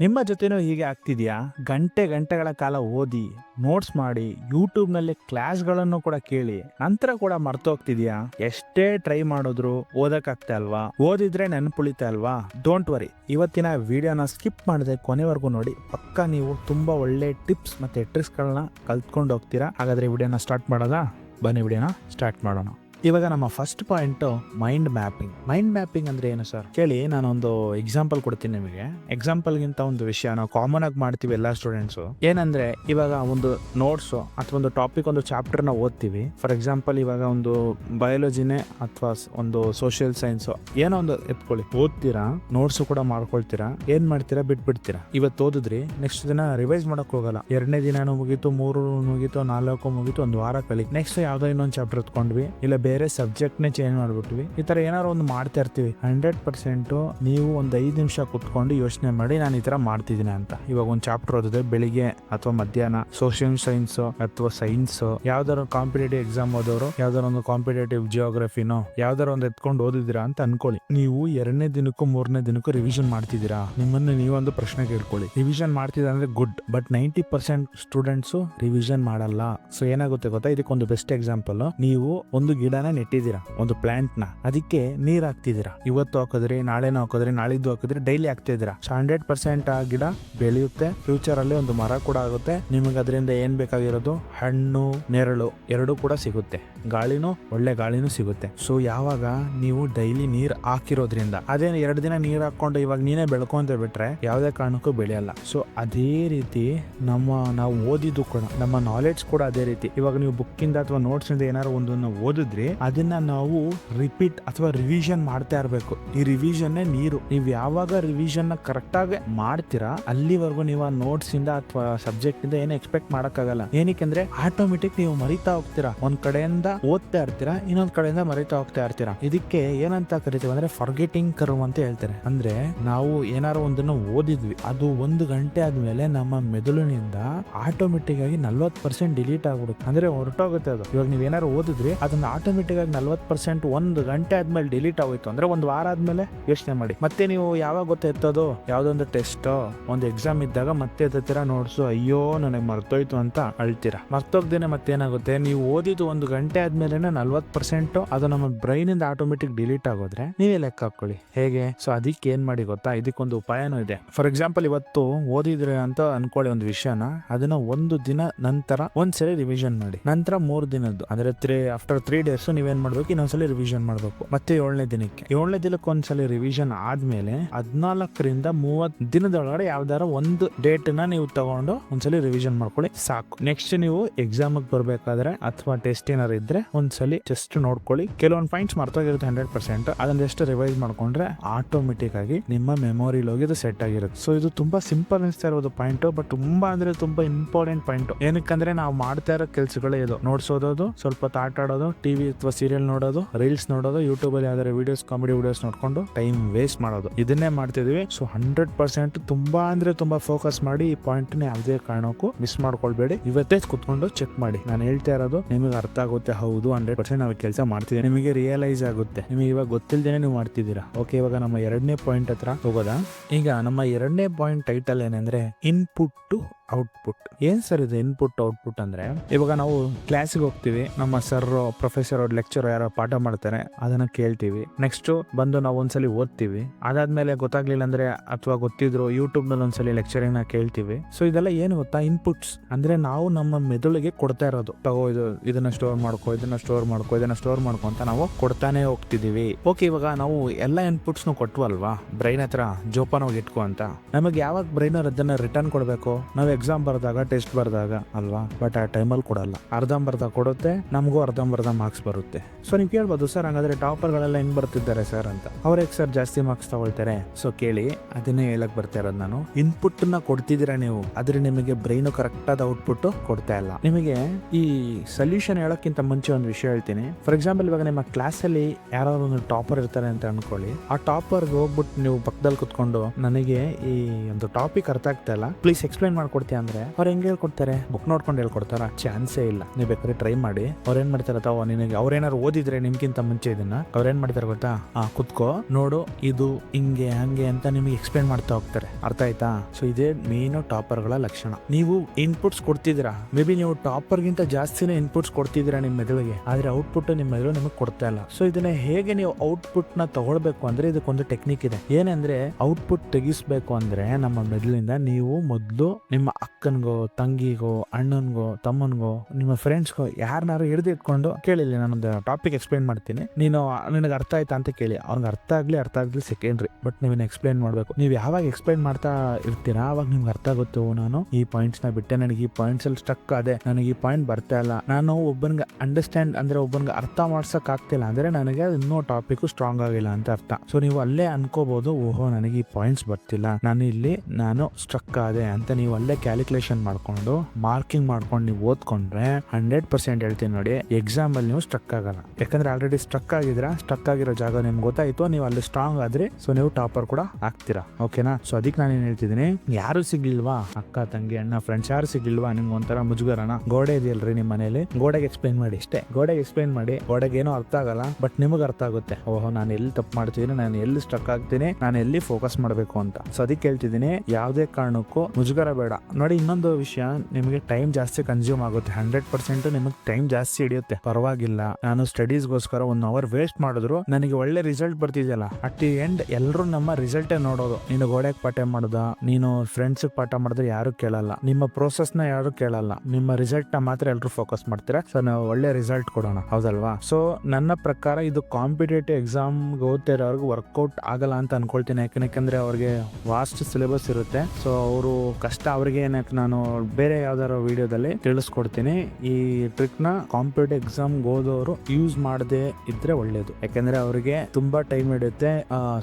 ನಿಮ್ಮ ಜೊತೆನೂ ಹೀಗೆ ಆಗ್ತಿದೆಯಾ? ಗಂಟೆ ಗಂಟೆಗಳ ಕಾಲ ಓದಿ ನೋಟ್ಸ್ ಮಾಡಿ ಯೂಟ್ಯೂಬ್ನಲ್ಲಿ ಕ್ಲಾಸ್ಗಳನ್ನು ಕೂಡ ಕೇಳಿ, ನಂತರ ಕೂಡ ಮರ್ತೋಗ್ತಿದ್ಯಾ? ಎಷ್ಟೇ ಟ್ರೈ ಮಾಡಿದ್ರು ಓದಕ್ಕಾಗ್ತಾ ಅಲ್ವಾ ಓದಿದ್ರೆ ನೆನಪುಳಿತಾ ಅಲ್ವಾ ಡೋಂಟ್ ವರಿ ಇವತ್ತಿನ ವಿಡಿಯೋನ ಸ್ಕಿಪ್ ಮಾಡದೆ ಕೊನೆವರೆಗೂ ನೋಡಿ. ಪಕ್ಕ ನೀವು ತುಂಬಾ ಒಳ್ಳೆ ಟಿಪ್ಸ್ ಮತ್ತೆ ಟ್ರಿಕ್ಸ್ಗಳನ್ನ ಕಲ್ತ್ಕೊಂಡು ಹೋಗ್ತೀರಾ ಹಾಗಾದ್ರೆ ವಿಡಿಯೋನ ಸ್ಟಾರ್ಟ್ ಮಾಡೋದಾ? ಬನ್ನಿ ವಿಡಿಯೋನ ಸ್ಟಾರ್ಟ್ ಮಾಡೋಣ. ಇವಾಗ ನಮ್ಮ first point mind mapping mind mapping ಅಂದ್ರೆ ಏನು ಸರ್ ಕೇಳಿ, ನಾನೊಂದು ಎಕ್ಸಾಂಪಲ್ ಕೊಡ್ತೀನಿ ನಿಮಗೆ. ಎಕ್ಸಾಂಪಲ್ಗಿಂತ ಒಂದು ವಿಷಯ ನಾವು ಕಾಮನ್ ಆಗಿ ಮಾಡ್ತೀವಿ ಎಲ್ಲ ಸ್ಟೂಡೆಂಟ್ಸ್ ಏನಂದ್ರೆ, ಇವಾಗ ಒಂದು ನೋಟ್ಸ್ ಅಥವಾ ಒಂದು ಟಾಪಿಕ್ ಒಂದು ಚಾಪ್ಟರ್ನ ಓದ್ತೀವಿ. ಫಾರ್ ಎಕ್ಸಾಂಪಲ್ ಇವಾಗ ಒಂದು ಬಯಾಲಜಿನೇ ಅಥವಾ ಒಂದು ಸೋಷಿಯಲ್ ಸೈನ್ಸ್ ಏನೋ ಒಂದು ಎತ್ಕೊಳ್ಳಿ. ಓದ್ತೀರಾ ನೋಟ್ಸ್ ಕೂಡ ಮಾಡ್ಕೊಳ್ತೀರಾ, ಏನ್ ಮಾಡ್ತೀರಾ ಬಿಟ್ಬಿಡ್ತೀರಾ. ಇವತ್ತು ಓದಿದ್ರಿ ನೆಕ್ಸ್ಟ್ ದಿನ ರಿವೈಸ್ ಮಾಡಕ್ ಹೋಗಲ್ಲ. ಎರಡನೇ ದಿನಾನು ಮುಗೀತು ಮೂರು ಮುಗೀತು, ನಾಲ್ಕು ಮುಗೀತು, ಒಂದು ವಾರ ಕಲಿ. ನೆಕ್ಸ್ಟ್ ಯಾವ್ದೋ ಇನ್ನೊಂದು ಚಾಪ್ಟರ್ ಎತ್ಕೊಂಡ್ವಿ. ಇಲ್ಲ ಬೇರೆ ಸಬ್ಜೆಕ್ಟ್ ನೇ ಚೇಂಜ್ ಮಾಡ್ಬಿಟ್ವಿ. ಈ ತರ ಏನಾದ್ರು ಒಂದು ಮಾಡ್ತಾ ಇರ್ತೀವಿ. ಹಂಡ್ರೆಡ್ ಪರ್ಸೆಂಟ್ ನೀವು ಒಂದು ಐದು ನಿಮಿಷ ಕುತ್ಕೊಂಡು ಯೋಚನೆ ಮಾಡಿ ನಾನು ಈ ಥರ ಮಾಡ್ತಿದ್ದೀನಿ ಅಂತ. ಇವಾಗ ಒಂದು ಚಾಪ್ಟರ್ ಓದಿದ್ರೆ ಬೆಳಿಗ್ಗೆ ಅಥವಾ ಮಧ್ಯಾಹ್ನ ಸೋಷಿಯಲ್ ಸೈನ್ಸ್ ಅಥವಾ ಸೈನ್ಸ್ ಯಾವ್ದಾರ ಕಾಂಪಿಟೇಟಿವ್ ಎಕ್ಸಾಮ್ ಓದೋರು ಯಾವ್ದಾರ ಒಂದು ಕಾಂಪಿಟೇಟಿವ್ ಜಿಯೋಗ್ರಫಿನೋ ಯಾವ್ದಾರ ಒಂದು ಎತ್ಕೊಂಡು ಓದಿದ್ದೀರಾ ಅಂತ ಅನ್ಕೊಳ್ಳಿ. ನೀವು ಎರಡನೇ ದಿನಕ್ಕೂ ಮೂರನೇ ದಿನಕ್ಕೂ ರಿವಿಷನ್ ಮಾಡ್ತಿದ್ದೀರಾ? ನಿಮ್ಮನ್ನ ನೀವೊಂದು ಪ್ರಶ್ನೆ ಕೇಳ್ಕೊಳ್ಳಿ ರಿವಿಷನ್ ಮಾಡ್ತಿದ್ರೆ ಅಂದ್ರೆ good but ninety percent students revision ಮಾಡಲ್ಲ. ಸೊ ಏನಾಗುತ್ತೆ ಗೊತ್ತಾ? ಇದಕ್ಕೊಂದು ಬೆಸ್ಟ್ ಎಕ್ಸಾಂಪಲ್ ನೀವು ಒಂದು ಗಿಡನ ನೆಟ್ಟಿದ್ದೀರಾ? ಒಂದು ಪ್ಲಾಂಟ್ನ ಅದಕ್ಕೆ ನೀರ್ ಹಾಕ್ತಿದ್ದೀರಾ? ಇವತ್ತು ಹಾಕಿದ್ರಿ, ನಾಳೆನೂ ಹಾಕಿದ್ರೆ, ನಾಳಿದ್ದು ಹಾಕಿದ್ರೆ ಡೈಲಿ ಹಾಕ್ತಿದ್ದೀರಾ? ಹಂಡ್ರೆಡ್ ಪರ್ಸೆಂಟ್ ಆ ಗಿಡ ಬೆಳೆಯುತ್ತೆ. ಫ್ಯೂಚರ್ ಅಲ್ಲಿ ಒಂದು ಮರ ಕೂಡ ಆಗುತ್ತೆ. ನಿಮಗೆ ಅದರಿಂದ ಏನ್ ಬೇಕಾಗಿರೋದು? ಹಣ್ಣು, ನೆರಳು. ಎರಡೂ ಕೂಡ ಸಿಗುತ್ತೆ. ಗಾಳಿನೂ ಒಳ್ಳೆ ಗಾಳಿನೂ ಸಿಗುತ್ತೆ. ಸೊ ಯಾವಾಗ ನೀವು ಡೈಲಿ ನೀರ್ ಹಾಕಿರೋದ್ರಿಂದ, ಅದೇ ಎರಡು ದಿನ ನೀರ್ ಹಾಕೊಂಡು ಇವಾಗ ನೀನೇ ಬೆಳ್ಕೊಂತ ಬಿಟ್ರೆ ಯಾವುದೇ ಕಾರಣಕ್ಕೂ ಬೆಳೆಯಲ್ಲ. ಸೊ ಅದೇ ರೀತಿ ನಮ್ಮ, ನಾವು ಓದಿದ್ದು ಕೂಡ, ನಮ್ಮ ನಾಲೆಡ್ಜ್ ಕೂಡ ಅದೇ ರೀತಿ. ಇವಾಗ ನೀವು ಬುಕ್ ಇಂದ ಅಥವಾ ನೋಟ್ಸ್ ಇಂದ ಏನಾದ್ರು ಒಂದನ್ನು ಓದಿದ್ರಿ, ಅದನ್ನ ನಾವು ರಿಪೀಟ್ ಅಥವಾ ರಿವಿಷನ್ ಮಾಡ್ತಾ ಇರಬೇಕು. ಈ ರಿವಿಷನ್ನೇ ನೀರು. ನೀವು ಯಾವಾಗ ರಿವಿಷನ್ ಕರೆಕ್ಟ್ ಆಗಿ ಮಾಡ್ತೀರಾ, ಅಲ್ಲಿವರೆಗೂ ನೀವು ಆ ನೋಟ್ಸ್ ಇಂದ ಅಥವಾ ಸಬ್ಜೆಕ್ಟ್ ಇಂದ ಏನು ಎಕ್ಸ್ಪೆಕ್ಟ್ ಮಾಡಕ್ಕಾಗಲ್ಲ. ಏನಕ್ಕೆ ಆಟೋಮೆಟಿಕ್ ನೀವು ಮರಿತಾ ಹೋಗ್ತೀರಾ. ಒಂದ್ ಕಡೆಯಿಂದ ಓದ್ತಾ ಇರ್ತೀರಾ? ಇನ್ನೊಂದ್ ಕಡೆಯಿಂದ ಮರಿತಾ ಹೋಗ್ತಾ ಇರ್ತೀರಾ? ಇದಕ್ಕೆ ಏನಂತ ಕರಿತೀವಿ ಅಂದ್ರೆ ಫರ್ಗೆಟಿಂಗ್ ಕರ್ವ್ ಅಂತ ಹೇಳ್ತಾರೆ. ಅಂದ್ರೆ ನಾವು ಏನಾರು ಒಂದನ್ನು ಓದಿದ್ವಿ. ಅದು ಒಂದು ಗಂಟೆ ಆದ್ಮೇಲೆ ನಮ್ಮ ಮೆದುಳಿನಿಂದ ಆಟೋಮೆಟಿಕ್ ಆಗಿ ನಲ್ವತ್ ಪರ್ಸೆಂಟ್ ಡಿಲೀಟ್ ಆಗ್ಬಿಡುತ್ತೆ. ಅಂದ್ರೆ ಹೊರಟೋಗುತ್ತೆ ಅದು. ಇವಾಗ ನೀವು ಏನಾರು ಓದಿದ್ರಿ, ಅದನ್ನ ಆಟೋಮೆಟಿಕ್ ಆಗಿ ನಲ್ವತ್ ಪರ್ಸೆಂಟ್ ಒಂದು ಗಂಟೆ ಆದ್ಮೇಲೆ ಡಿಲೀಟ್ ಆಗೋಯ್ತು. ಅಂದ್ರೆ ಒಂದು ವಾರ ಆದ್ಮೇಲೆ ಯೋಚನೆ ಮಾಡಿ. ಮತ್ತೆ ನೀವು ಯಾವಾಗ ಗೊತ್ತಾ ಎತ್ತೋದು ಯಾವ್ದೊಂದು ಟೆಸ್ಟ್ ಒಂದು ಎಕ್ಸಾಮ್ ಇದ್ದಾಗ ಮತ್ತೆ ಎತ್ತೀರಾ ನೋಡ್ಸು, ಅಯ್ಯೋ, ನನಗೆ ಮರ್ತೋಯ್ತು ಅಂತ ಅಳ್ತೀರಾ? ಮರ್ತೋಗ್ದೇನೆ ಮತ್ತೇನಾಗುತ್ತೆ? ನೀವು ಓದಿದ್ದು ಒಂದು ಗಂಟೆ ಆದ್ಮೇಲೆ ನಲ್ವತ್ ಪರ್ಸೆಂಟ್ ಅದು ನಮ್ಮ ಬ್ರೈನ್ ಇಂದ ಆಟೋಮೆಟಿಕ್ ಡಿಲೀಟ್ ಆಗೋದ್ರೆ ನೀವೇ ಲೆಕ್ಕ ಹಾಕೊಳ್ಳಿ ಹೇಗೆ? ಸೊ ಅದಕ್ಕೆ ಏನ್ ಮಾಡಿ ಗೊತ್ತಾ? ಇದಕ್ಕೊಂದು ಉಪಾಯನೂ ಇದೆ. ಫಾರ್ ಎಕ್ಸಾಂಪಲ್ ಇವತ್ತು ಓದಿದ್ರೆ ಅಂತ ಅನ್ಕೊಳ್ಳಿ ಒಂದು ವಿಷಯನ. ಅದನ್ನ ಒಂದು ದಿನ ನಂತರ ಒಂದ್ಸರಿ ರಿವಿಷನ್ ಮಾಡಿ. ನಂತರ ಮೂರು ದಿನದ್ದು. ಅಂದ್ರೆ ತ್ರೀ ಆಫ್ಟರ್ ತ್ರೀ ಡೇಸ್ ನೀವೇನ್ ಮಾಡ್ಬೇಕು? ಇನ್ನೊಂದ್ಸಲಿ ರಿವಿಷನ್ ಮಾಡ್ಬೇಕು. ಮತ್ತೆ ಏಳನೇ ದಿನಕ್ಕೆ. ಏಳನೇ ದಿನಕ್ಕೆ ಒಂದ್ಸಲಿ ರಿವಿಷನ್ ಆದ್ಮೇಲೆ ಹದಿನಾಲ್ಕರಿಂದ ಮೂವತ್ ದಿನದೊಳಗಡೆ ಯಾವ್ದಾರ ಒಂದು ಡೇಟ್ನ ನೀವು ತಗೊಂಡು ಒಂದ್ಸಲಿ ರಿವಿಷನ್ ಮಾಡ್ಕೊಳ್ಳಿ ಸಾಕು. ನೆಕ್ಸ್ಟ್ ನೀವು ಎಕ್ಸಾಮ್ ಬರ್ಬೇಕಾದ್ರೆ ಅಥವಾ ಟೆಸ್ಟ್ ಏನಾರು ಇದ್ರೆ ಒಂದ್ಸಲಿ ಜಸ್ಟ್ ನೋಡ್ಕೊಳ್ಳಿ. ಕೆಲವೊಂದು ಪಾಯಿಂಟ್ಸ್ ಮರ್ತೋಗಿರುತ್ತೆ ಹಂಡ್ರೆಡ್ ಪರ್ಸೆಂಟ್ ಅದನ್ನ ಜಸ್ಟ್ ರಿವೈಸ್ ಮಾಡ್ಕೊಂಡ್ರೆ ಆಟೋಮೆಟಿಕ್ ಆಗಿ ನಿಮ್ಮ ಮೆಮೊರಿಲಿ ಹೋಗಿ ಇದು ಸೆಟ್ ಆಗಿರುತ್ತೆ. ಸೊ ಇದು ತುಂಬಾ ಸಿಂಪಲ್ ಅನಿಸ್ತಾ ಇರೋದು ಪಾಯಿಂಟ್ ಬಟ್ ತುಂಬಾ ಅಂದ್ರೆ ತುಂಬಾ ಇಂಪಾರ್ಟೆಂಟ್ ಪಾಯಿಂಟ್ ಏನಕ್ಕಂದ್ರೆ ನಾವು ಮಾಡ್ತಾ ಇರೋ ಕೆಲಸಗಳೇ ಇದು. ನೋಡ್ಸೋದು ಸ್ವಲ್ಪ ಆಟ ಆಡೋದು ಟಿವಿ ಅಥವಾ ಸೀರಿಯಲ್ ನೋಡೋದು ರೀಲ್ಸ್ ನೋಡೋದು ಯೂಟ್ಯೂಬ್ ಅಲ್ಲಿ ಯಾವ್ದಾದ್ರೆ ವಿಡಿಯೋಸ್ ಕಾಮಿಡಿ ವಿಡಿಯೋಸ್ ನೋಡ್ಕೊಂಡು ಟೈಮ್ ವೇಸ್ಟ್ ಮಾಡೋದು. ಇದನ್ನೇ ಮಾಡ್ತಿದೀವಿ. ಸೊ ಹಂಡ್ರೆಡ್ ಪರ್ಸೆಂಟ್ ತುಂಬಾ ಅಂದ್ರೆ ತುಂಬಾ ಫೋಕಸ್ ಮಾಡಿ ಈ ಪಾಯಿಂಟ್ ಯಾವುದೇ ಕಾರಣಕ್ಕೂ ಮಿಸ್ ಮಾಡ್ಕೊಳ್ಬೇಡಿ. ಇವತ್ತೇ ಕುತ್ಕೊಂಡು ಚೆಕ್ ಮಾಡಿ. ನಾನು ಹೇಳ್ತಾ ಇರೋದು ನಿಮಗೆ ಅರ್ಥ ಆಗುತ್ತೆ ಹೌದು ಹಂಡ್ರೆಡ್ ಪರ್ಸೆಂಟ್ ನಾವು ಕೆಲಸ ಮಾಡ್ತಿದ್ದೀವಿ. ನಿಮಗೆ ರಿಯಲೈಸ್ ಆಗುತ್ತೆ. ನಿಮಗೆ ಇವಾಗ ಗೊತ್ತಿಲ್ದೇನೆ ನೀವು ಮಾಡ್ತಿದ್ದೀರಾ? ಓಕೆ ಇವಾಗ ನಮ್ಮ ಎರಡನೇ ಪಾಯಿಂಟ್ ಹತ್ರ ಹೋಗೋದಾ? ಈಗ ನಮ್ಮ ಎರಡನೇ ಪಾಯಿಂಟ್ ಟೈಟಲ್ ಏನಂದ್ರೆ ಇನ್ಪುಟ್ ಟು ಔಟ್ಪುಟ್ ಏನ್ ಸರ್ ಇದು ಇನ್ಪುಟ್ ಔಟ್ಪುಟ್ ಅಂದ್ರೆ? ಇವಾಗ ನಾವು ಕ್ಲಾಸಿಗೆ ಹೋಗ್ತೀವಿ, ನಮ್ಮ ಸರ್ ಪ್ರೊಫೆಸರ್ ಲೆಕ್ಚರ್ ಯಾರೋ ಪಾಠ ಮಾಡ್ತಾರೆ, ಅದನ್ನ ಕೇಳ್ತೀವಿ. ನೆಕ್ಸ್ಟ್ ಬಂದು ನಾವು ಒಂದ್ಸಲಿ ಓದ್ತೀವಿ. ಅದಾದ್ಮೇಲೆ ಗೊತ್ತಾಗ್ಲಿಲ್ಲ ಅಂದ್ರೆ ಅಥವಾ ಗೊತ್ತಿದ್ರು ಯೂಟ್ಯೂಬ್ನಲ್ಲಿ ಒಂದ್ಸಲಿ ಲೆಕ್ಚರಿಂಗ್ನ ಕೇಳ್ತೀವಿ. ಸೊ ಇದೆಲ್ಲ ಏನು ಗೊತ್ತಾ? ಇನ್ಪುಟ್ಸ್ ಅಂದ್ರೆ ನಾವು ನಮ್ಮ ಮೆದುಳಿಗೆ ಕೊಡ್ತಾ ಇರೋದು. ತಗೋ, ಇದು, ಇದನ್ನ ಸ್ಟೋರ್ ಮಾಡ್ಕೋ, ಇದನ್ನ ಸ್ಟೋರ್ ಮಾಡ್ಕೋ, ಇದನ್ನ ಸ್ಟೋರ್ ಮಾಡ್ಕೋ ಅಂತ ನಾವು ಕೊಡ್ತಾನೆ ಹೋಗ್ತಿದೀವಿ. ಓಕೆ ಇವಾಗ ನಾವು ಎಲ್ಲ ಇನ್ಪುಟ್ಸ್ ಕೊಟ್ವಲ್ವಾ? ಬ್ರೈನ್ ಹತ್ರ ಜೋಪಾನವಾಗಿ ಇಟ್ಕೋ ಅಂತ. ನಮಗೆ ಯಾವಾಗ ಬ್ರೈನ್ ಅದನ್ನ ರಿಟರ್ನ್ ಕೊಡಬೇಕು? ನಾವು ಎಕ್ಸಾಮ್ ಬರೆದಾಗ ಟೆಸ್ಟ್ ಬರೆದಾಗ ಅಲ್ವಾ? ಬಟ್ ಆ ಟೈಮಲ್ಲಿ ಕೊಡಲ್ಲ. ಅರ್ಧಂಬರ್ಧ ಕೊಡುತ್ತೆ, ನಮಗೂ ಅರ್ಧಂಬರ್ಧ ಮಾರ್ಕ್ಸ್ ಬರುತ್ತೆ. ಸೊ ನೀವು ಕೇಳ್ಬೋದು, ಸರ್, ಹಂಗಾದ್ರೆ ಟಾಪರ್ಗಳೆಲ್ಲ ಹೆಂಗ್ ಬರ್ತಿದ್ದಾರೆ ಸರ್? ಅಂತ. ಅವ್ರಿಗೆ ಸರ್, ಜಾಸ್ತಿ ಮಾರ್ಕ್ಸ್ ತಗೊಳ್ತಾರೆ? ಸೊ ಕೇಳಿ, ಅದನ್ನೇ ಹೇಳಕ್ ಬರ್ತಾ ಇರೋದು ನಾನು. ಇನ್ಪುಟ್ನ ಕೊಡ್ತಿದ್ದೀರಾ ನೀವು? ಆದ್ರೆ ನಿಮಗೆ ಬ್ರೈನು ಕರೆಕ್ಟ್ ಆದ ಔಟ್ಪುಟ್ ಕೊಡ್ತಾ ಇಲ್ಲ. ನಿಮಗೆ ಈ ಸೊಲ್ಯೂಷನ್ ಹೇಳೋಕ್ಕಿಂತ ಮುಂಚೆ ಒಂದು ವಿಷಯ ಹೇಳ್ತೀನಿ. ಫಾರ್ ಎಕ್ಸಾಂಪಲ್ ಇವಾಗ ನಿಮ್ಮ ಕ್ಲಾಸ್ ಅಲ್ಲಿ ಯಾರಾದ್ರೂ ಒಂದು ಟಾಪರ್ ಇರ್ತಾರೆ ಅಂತ ಅನ್ಕೊಳ್ಳಿ. ಆ ಟಾಪರ್ಗೆ ಹೋಗ್ಬಿಟ್ಟು ನೀವು ಪಕ್ಕದಲ್ಲಿ ಕುತ್ಕೊಂಡು, ನನಗೆ ಈ ಒಂದು ಟಾಪಿಕ್ ಅರ್ಥ ಆಗ್ತಾ ಇಲ್ಲ. ಪ್ಲೀಸ್ ಎಕ್ಸ್ಪ್ಲೈನ್ ಮಾಡ್ಕೊಡ್ತೀನಿ ಹೇಳ್ಕೊಡ್ತೀಯ ಅಂದ್ರೆ ಅವ್ರು ಹೆಂಗ್ ಹೇಳ್ಕೊಡ್ತಾರೆ? ಬುಕ್ ನೋಡ್ಕೊಂಡು ಹೇಳ್ಕೊಡ್ತಾರ? ಚಾನ್ಸೇ ಇಲ್ಲ. ನೀವು ಬೇಕಾದ್ರೆ ಟ್ರೈ ಮಾಡಿ. ಅವ್ರು ಏನ್ ಮಾಡ್ತಾರೆ ತಾವು? ನಿನಗೆ ಅವ್ರೇನಾರು ಓದಿದ್ರೆ ನಿಮ್ಗಿಂತ ಮುಂಚೆ ಇದನ್ನ, ಅವ್ರು ಏನ್ ಮಾಡ್ತಾರೆ ಗೊತ್ತಾ? ಆ, ಕುತ್ಕೋ, ನೋಡು, ಇದು, ಹಿಂಗೆ, ಹಂಗೆ ಅಂತ ನಿಮಗೆ ಎಕ್ಸ್ಪ್ಲೇನ್ ಮಾಡ್ತಾ ಹೋಗ್ತಾರೆ. ಅರ್ಥ ಆಯ್ತಾ? ಸೊ ಇದೇ ಮೇನ್ ಟಾಪರ್ಗಳ ಲಕ್ಷಣ. ನೀವು ಇನ್ಪುಟ್ಸ್ ಕೊಡ್ತಿದ್ದೀರಾ? ಮೇ ಬಿ ನೀವು ಟಾಪರ್ ಗಿಂತ ಜಾಸ್ತಿನೇ ಇನ್ಪುಟ್ಸ್ ಕೊಡ್ತಿದ್ದೀರಾ ನಿಮ್ಮ ಮೆದುಳಿಗೆ. ಆದ್ರೆ ಔಟ್ಪುಟ್ ನಿಮ್ಮ ಮೆದುಳು ನಿಮಗೆ ಕೊಡ್ತಾ ಇಲ್ಲ. ಸೊ ಇದನ್ನ ಹೇಗೆ ನೀವು ಔಟ್ಪುಟ್ನ ತಗೊಳ್ಬೇಕು ಅಂದ್ರೆ ಇದಕ್ಕೊಂದು ಟೆಕ್ನಿಕ್ ಇದೆ. ಏನಂದ್ರೆ ಔಟ್ಪುಟ್ ತೆಗಿಸ್ಬೇಕು ಅಂದ್ರೆ ನಮ್ಮ ಮೆದುಳಿಂದ ನೀವು ಮೊದಲು ನಿಮ್ಮ ಅಕ್ಕನ್ಗೋ, ತಂಗಿಗೋ, ಅಣ್ಣನಿಗೋ, ತಮ್ಮನಿಗೋ, ನಿಮ್ಮ ಫ್ರೆಂಡ್ಸ್ಗೋ ಯಾರನ್ನಾರು ಹಿಡಿದು ಇಟ್ಕೊಂಡು ಕೇಳಿಲ್ಲ ನಾನೊಂದು ಟಾಪಿಕ್ ಎಕ್ಸ್ಪ್ಲೈನ್ ಮಾಡ್ತೀನಿ. ನೀನು, ನಿನಗೆ ಅರ್ಥ ಆಯ್ತಾ ಅಂತ ಕೇಳಿ. ಅವ್ನಿಗೆ ಅರ್ಥ ಆಗಲಿ ಅರ್ಥ ಆಗಲಿ ಸೆಕೆಂಡ್ರಿ ಬಟ್ ನೀವೇನು ಎಕ್ಸ್ಪ್ಲೈನ್ ಮಾಡಬೇಕು. ನೀವು ಯಾವಾಗ ಎಕ್ಸ್ಪ್ಲೈನ್ ಮಾಡ್ತಾ ಇರ್ತೀರಾ? ಅವಾಗ ನಿಮ್ಗೆ ಅರ್ಥ ಆಗುತ್ತೆ ನಾನು? ಈ ಪಾಯಿಂಟ್ಸ್ನ ಬಿಟ್ಟೆ ನನಗೆ ಈ ಪಾಯಿಂಟ್ಸ್ ಅಲ್ಲಿ ಸ್ಟಕ್ ಅದೇ ನನಗೆ ಈ ಪಾಯಿಂಟ್ ಬರ್ತಾ ಇಲ್ಲ. ನಾನು ಒಬ್ಬನಿಗೆ ಅಂಡರ್ಸ್ಟ್ಯಾಂಡ್ ಅಂದ್ರೆ ಒಬ್ಬನಿಗೆ ಅರ್ಥ ಮಾಡ್ಸಕ್ ಆಗ್ತಿಲ್ಲ ಅಂದ್ರೆ ನನಗೆ ಇನ್ನೂ ಟಾಪಿಕ್ ಸ್ಟ್ರಾಂಗ್ ಆಗಿಲ್ಲ ಅಂತ ಅರ್ಥ. ಸೊ ನೀವು ಅಲ್ಲೇ ಅನ್ಕೋಬಹುದು ಓಹೋ, ನನಗೆ ಈ ಪಾಯಿಂಟ್ಸ್ ಬರ್ತಿಲ್ಲ. ನಾನು ಇಲ್ಲಿ, ನಾನು ಸ್ಟ್ರಕ್ ಆದೆ ಅಂತ ನೀವು ಅಲ್ಲೇ ಕ್ಯಾಲ್ಕುಲೇಷನ್ ಮಾಡ್ಕೊಂಡು ಮಾರ್ಕಿಂಗ್ ಮಾಡ್ಕೊಂಡು ನೀವು ಓದ್ಕೊಂಡ್ರೆ ಹಂಡ್ರೆಡ್ ಪರ್ಸೆಂಟ್ ಹೇಳ್ತೀನಿ ನೋಡಿ ಎಕ್ಸಾಮ್ ಅಲ್ಲಿ ನೀವು ಸ್ಟ್ರಕ್ ಆಗಲ್ಲ. ಯಾಕಂದ್ರೆ ಆಲ್ರೆಡಿ ಸ್ಟ್ರಕ್ ಆಗಿದ್ರ ಸ್ಟ್ರಕ್ ಆಗಿರೋ ಜಾಗ ನಿಮ್ಗೆ ಗೊತ್ತಾಯ್ತು, ನೀವು ಅಲ್ಲಿ ಸ್ಟ್ರಾಂಗ್ ಆದ್ರೆ ಸೊ ನೀವು ಟಾಪರ್ ಕೂಡ ಆಗ್ತೀರಾ. ಓಕೆನಾ ಸೊ ಅದಕ್ಕೆ ನಾನು ಏನ್ ಹೇಳ್ತಿದ್ದೀನಿ, ಯಾರು ಸಿಗ್ಲಿಲ್ವಾ? ಅಕ್ಕ, ತಂಗಿ, ಅಣ್ಣ ಫ್ರೆಂಡ್ಸ್ ಯಾರು ಸಿಗ್ಲಿಲ್ವಾ? ನಿಮ್ಗೆ ಒಂಥರ ಮುಜುಗರನ? ಗೋಡೆ ಇದೆಯಲ್ರಿ ನಿಮ್ಮ ಮನೇಲಿ? ಗೋಡೆಗೆ ಎಕ್ಸ್ಪ್ಲೈನ್ ಮಾಡಿ ಇಷ್ಟೇ. ಗೋಡೆಗೆ ಎಕ್ಸ್ಪ್ಲೈನ್ ಮಾಡಿ, ಗೋಡೆಗೆ ಏನೋ ಅರ್ಥ ಆಗಲ್ಲ ಬಟ್ ನಿಮಗೆ ಅರ್ಥ ಆಗುತ್ತೆ. ಓಹೋ, ನಾನು ಎಲ್ಲಿ ತಪ್ಪು ಮಾಡ್ತಿದ್ದೀನಿ, ನಾನು ಎಲ್ಲಿ ಸ್ಟ್ರಕ್ ಆಗ್ತೀನಿ, ನಾನು ಎಲ್ಲಿ ಫೋಕಸ್ ಮಾಡಬೇಕು ಅಂತ. ಸೊ ಅದಕ್ಕೆ ಹೇಳ್ತಿದ್ದೀನಿ, ಯಾವುದೇ ಕಾರಣಕ್ಕೂ ಮುಜುಗರ ಬೇಡ. ನೋಡಿ, ಇನ್ನೊಂದು ವಿಷಯ, ನಿಮಗೆ ಟೈಮ್ ಜಾಸ್ತಿ ಕನ್ಸ್ಯೂಮ್ ಆಗುತ್ತೆ. ಹಂಡ್ರೆಡ್ ಪರ್ಸೆಂಟ್ ನಿಮಗೆ ಟೈಮ್ ಜಾಸ್ತಿ ಹಿಡಿಯುತ್ತೆ. ಪರವಾಗಿಲ್ಲ. ನಾನು ಸ್ಟಡೀಸ್ಗೋಸ್ಕರ ಒನ್ ಅವರ್ ವೇಸ್ಟ್ ಮಾಡಿದ್ರು. ನನಗೆ ಒಳ್ಳೆ ರಿಸಲ್ಟ್ ಬರ್ತಿದೆಯಲ್ಲ. ಅಟ್ ದಿ ಎಂಡ್ ಎಲ್ಲರೂ ನಮ್ಮ ರಿಸಲ್ಟೇ ನೋಡೋದು. ನೀನು ಗೋಡೆಗೆ ಪಾಠ ಮಾಡ್ದ? ನೀನು ಫ್ರೆಂಡ್ಸ್ ಪಾಠ ಮಾಡಿದ್ರೆ ಯಾರು ಕೇಳಲ್ಲ. ನಿಮ್ಮ ಪ್ರೋಸೆಸ್ನ ಯಾರು ಕೇಳಲ್ಲ. ನಿಮ್ಮ ರಿಸಲ್ಟ್ ಮಾತ್ರ ಎಲ್ಲರೂ ಫೋಕಸ್ ಮಾಡ್ತೀರಾ? ಸೊ ನಾವು ಒಳ್ಳೆ ರಿಸಲ್ಟ್ ಕೊಡೋಣ. ಹೌದಲ್ವಾ? ಸೊ ನನ್ನ ಪ್ರಕಾರ ಇದು ಕಾಂಪಿಟೇಟಿವ್ ಎಕ್ಸಾಮ್ ಓದ್ತಿರೋರ್ಗೆ ವರ್ಕೌಟ್ ಆಗಲ್ಲ ಅಂತ ಅನ್ಕೊಳ್ತೀನಿ. ಯಾಕಂದ್ರೆ ಅವ್ರಿಗೆ ವಾಸ್ಟ್ ಸಿಲೆಬಸ್ ಇರುತ್ತೆ. ಸೊ ಅವರು ಕಷ್ಟ ಅವ್ರಿಗೆ ಏನಕ್ಕೆ ನಾನು ಬೇರೆ ಯಾವ್ದಾರ ವಿಡಿಯೋದಲ್ಲಿ ತಿಳಿಸ್ಕೊಡ್ತೀನಿ. ಈ ಟ್ರಿಕ್ನ ಕಾಂಪಿಟೇಟಿವ್ ಎಕ್ಸಾಮ್ ಓದೋರು ಯೂಸ್ ಮಾಡದೆ ಇದ್ರೆ ಒಳ್ಳೇದು. ಯಾಕಂದ್ರೆ ಅವ್ರಿಗೆ ತುಂಬಾ ಟೈಮ್ ಹಿಡಿಯುತ್ತೆ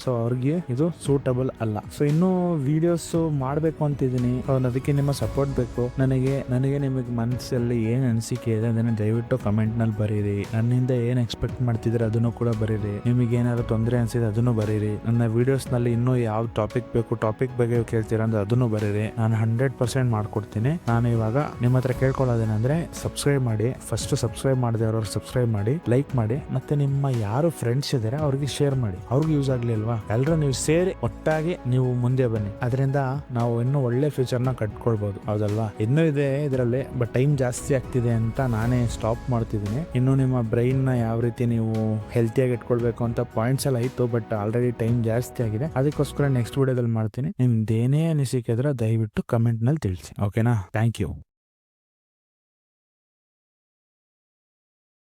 ಸೊ ಅವ್ರಿಗೆ ಇದು ಸೂಟಬಲ್ ಅಲ್ಲ. ಸೊ ಇನ್ನು ವಿಡಿಯೋಸ್ ಮಾಡಬೇಕು ಅಂತಿದ್ದೀನಿ. ಅದಕ್ಕೆ ನಿಮ್ಮ ಸಪೋರ್ಟ್ ಬೇಕು. ನನಗೆ ನನಗೆ ನಿಮಗೆ ಮನಸ್ಸಲ್ಲಿ ಏನ್ ಅನಿಸಿಕೆ ಇದೆ ಅದನ್ನ ದಯವಿಟ್ಟು ಕಮೆಂಟ್ನಲ್ಲಿ ಬರೀರಿ. ನನ್ನಿಂದ ಏನ್ ಎಕ್ಸ್ಪೆಕ್ಟ್ ಮಾಡ್ತಿದ್ರೆ ಅದನ್ನು ಕೂಡ ಬರೀರಿ. ನಿಮಗೆ ಏನಾದ್ರು ತೊಂದರೆ ಅನ್ಸಿದ್ರೆ ಅದನ್ನು ಬರೀರಿ. ನನ್ನ ವಿಡಿಯೋಸ್ನಲ್ಲಿ ಇನ್ನೂ ಯಾವ ಟಾಪಿಕ್ ಬೇಕು, ಟಾಪಿಕ್ ಬಗ್ಗೆ ಕೇಳ್ತೀರಾ ಅಂದ್ರೆ ಅದನ್ನು ಬರೀರಿ. ನಾನು ಹಂಡ್ರೆಡ್ ಪರ್ಸೆಂಟ್ ಮಾಡ್ಕೊಡ್ತೀನಿ. ನಾನು ಇವಾಗ ನಿಮ್ಮ ಹತ್ರ ಕೇಳ್ಕೊಳ್ಳೋದೇನಂದ್ರೆ ಸಬ್ಸ್ಕ್ರೈಬ್ ಮಾಡಿ. ಫಸ್ಟ್ ಸಬ್ಸ್ಕ್ರೈಬ್ ಮಾಡದೆ ಅವ್ರವ್ರು ಸಬ್ಸ್ಕ್ರೈಬ್ ಮಾಡಿ ಲೈಕ್ ಮಾಡಿ. ಮತ್ತೆ ನಿಮ್ಮ ಯಾರು ಫ್ರೆಂಡ್ಸ್ ಇದಾರೆ, ಅವ್ರಿಗೆ ಶೇರ್ ಮಾಡಿ. ಅವ್ರಿಗೆ ಯೂಸ್ ಆಗ್ಲಿ ಅಲ್ವಾ? ಎಲ್ಲರೂ ನೀವು ಸೇರಿ ಒಟ್ಟಾಗಿ ನೀವು ಮುಂದೆ ಬನ್ನಿ. ಅದರಿಂದ ನಾವು ಇನ್ನೂ ಒಳ್ಳೆ ಫ್ಯೂಚರ್ನ ಕಟ್ಕೊಳ್ಬಹುದು ಹೌದಲ್ವಾ? ಇನ್ನೂ ಇದೆ ಇದರಲ್ಲಿ ಬಟ್ ಟೈಮ್ ಜಾಸ್ತಿ ಆಗ್ತಿದೆ ಅಂತ ನಾನೇ ಸ್ಟಾಪ್ ಮಾಡ್ತಿದ್ದೀನಿ. ಇನ್ನು ನಿಮ್ಮ ಬ್ರೈನ್ನ ಯಾವ ರೀತಿ ನೀವು ಹೆಲ್ತಿಯಾಗಿ ಇಟ್ಕೊಳ್ಬೇಕು ಅಂತ ಪಾಯಿಂಟ್ಸ್ ಎಲ್ಲ ಇತ್ತು ಬಟ್ ಆಲ್ರೆಡಿ ಟೈಮ್ ಜಾಸ್ತಿ ಆಗಿದೆ. ಅದಕ್ಕೋಸ್ಕರ ನೆಕ್ಸ್ಟ್ ವಿಡಿಯೋದಲ್ಲಿ ಮಾಡ್ತೀನಿ. ನಿಮ್ದೇನೇ ಅನಿಸಿಕೆ ಇದ್ರೆ ದಯವಿಟ್ಟು ಕಮೆಂಟ್ తెలిసి ఓకేనా థ్యాంక్ యూ